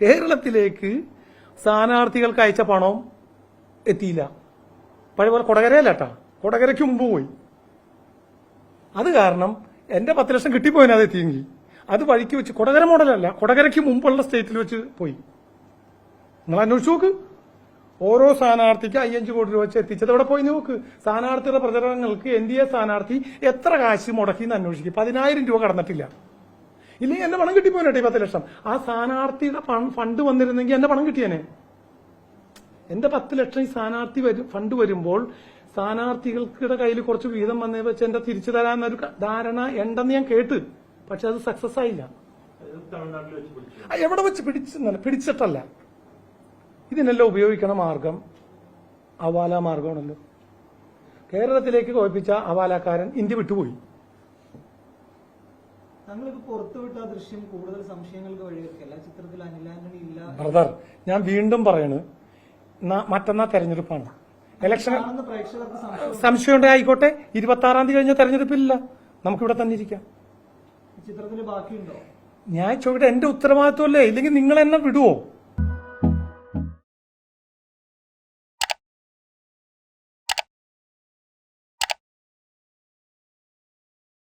കേരളത്തിലേക്ക് സ്ഥാനാർത്ഥികൾക്ക് അയച്ച പണം എത്തിയില്ല. പഴയ പോലെ കൊടകരയല്ലേട്ടാ കൊടകരയ്ക്ക് മുമ്പ് പോയി. അത് കാരണം എന്റെ പത്ത് ലക്ഷം കിട്ടിപ്പോയിന് അത് എത്തിയെങ്കിൽ അത് വഴിക്ക് വെച്ച് കൊടകര മോഡലല്ല കൊടകരയ്ക്ക് മുമ്പുള്ള സ്റ്റേറ്റിൽ വെച്ച് പോയി. നിങ്ങൾ അന്വേഷിച്ച് നോക്ക്. ഓരോ സ്ഥാനാർത്ഥിക്ക് അയ്യഞ്ച് കോടി രൂപ വെച്ച് എത്തിച്ചത് അവിടെ പോയി നോക്ക്. സ്ഥാനാർത്ഥിയുടെ പ്രചരണങ്ങൾക്ക് എൻ ഡി എ സ്ഥാനാർത്ഥി എത്ര കാശ് മുടക്കി എന്ന് അന്വേഷിക്കും. പതിനായിരം രൂപ കടന്നിട്ടില്ല. ഇല്ലെങ്കിൽ എന്റെ പണം കിട്ടിപ്പോയിട്ടെ ഈ പത്ത് ലക്ഷം. ആ സ്ഥാനാർത്ഥിയുടെ ഫണ്ട് വന്നിരുന്നെങ്കിൽ എന്റെ പണം കിട്ടിയനെ. എന്റെ പത്ത് ലക്ഷം ഈ സ്ഥാനാർത്ഥി ഫണ്ട് വരുമ്പോൾ സ്ഥാനാർത്ഥികൾക്കിടെ കയ്യിൽ കുറച്ച് വീതം വന്നേ വെച്ച് എന്റെ തിരിച്ചു തരാമെന്നൊരു ധാരണ ഉണ്ടെന്ന് ഞാൻ കേട്ട്. പക്ഷെ അത് സക്സസ് ആയില്ല. എവിടെ വെച്ച് പിടിച്ചെന്നല്ല പിടിച്ചിട്ടല്ല. ഇതിനെല്ലാം ഉപയോഗിക്കണ മാർഗം അവാല മാർഗമാണല്ലോ. കേരളത്തിലേക്ക് കോപ്പിച്ച അവാലക്കാരൻ ഇന്ത്യ വിട്ടുപോയി. ദൃശ്യം കൂടുതൽ സംശയങ്ങൾക്ക് വഴിവെക്കല്ല ചിത്രത്തിൽ ഇല്ല. ബ്രദർ ഞാൻ വീണ്ടും പറയണ് മറ്റന്നാ തെരഞ്ഞെടുപ്പാണ്. ഇലക്ഷൻ സംശയം ഉണ്ടായി ആയിക്കോട്ടെ. ഇരുപത്തി ആറാം തീയതി കഴിഞ്ഞ തെരഞ്ഞെടുപ്പില്ല. നമുക്കിവിടെ തന്നെ ഇരിക്കാം. ചിത്രത്തിൽ ബാക്കിയുണ്ടോ? ഞാൻ ചോദിക്കട്ടെ എന്റെ ഉത്തരവാദിത്വമല്ലേ? ഇല്ലെങ്കിൽ നിങ്ങൾ എന്നെ വിടുവോ?